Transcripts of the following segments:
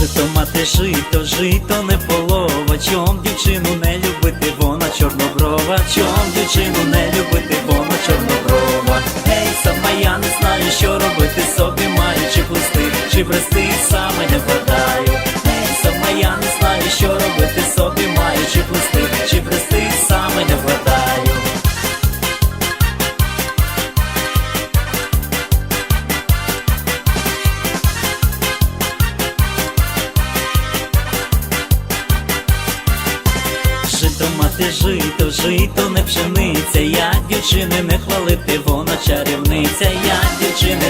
Жито мати жито, жито не полова. Чом дівчину не любити, вона чорноброва. Чом дівчину не любити, вона чорноброва. Ей, сама я не знаю, що робити собі маю, чи плести, чи брести, саме не вгадаю. Жито мати жито, жито не пшениця, я дівчини не хвалити, вона чарівниця, я дівчини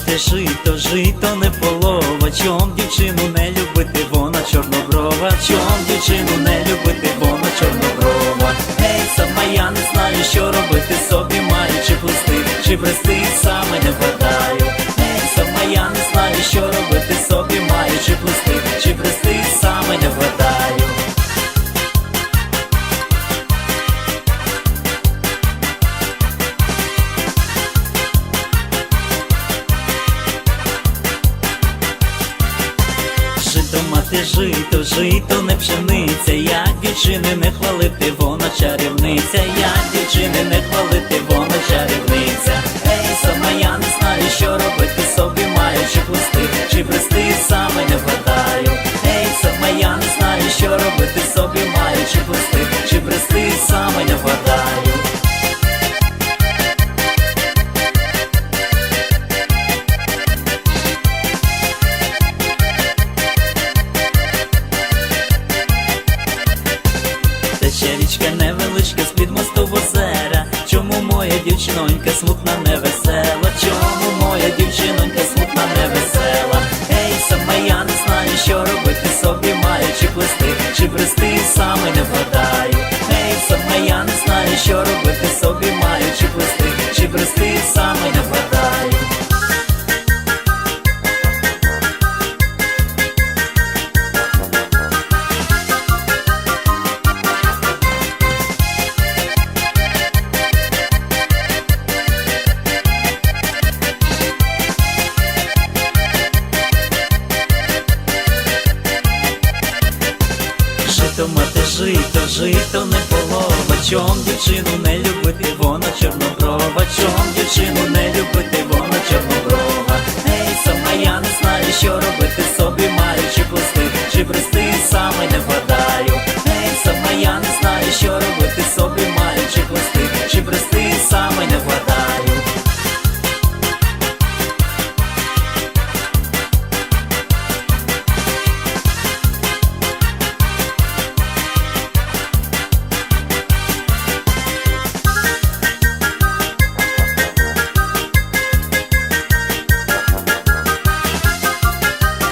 мати жито, жито не полова. Чом дівчину не любити, вона чорноброва. Чом дівчину не любити, вона чорноброва. Ей, сама я не знаю, що робити собі маю, чи плести, чи брести, саме Жито жито, жито не пшениця, як дівчини не хвалити, вона чарівниця, як дівчини не хвалити, вона в озера Чому моя дівчинонька смутна невесела? Чому моя дівчинонька смутна невесела? Ей, сама я не знаю, що робити жито, мати жито, жито не полова, чом дівчину не любити, вона чорноброва, чом дівчину не любити, вона чорноброва. Ей, сама я не знаю, що робити собі маю, чи пусти, чи брести саме не вгадаю. Ей, сама я не знаю, що робити.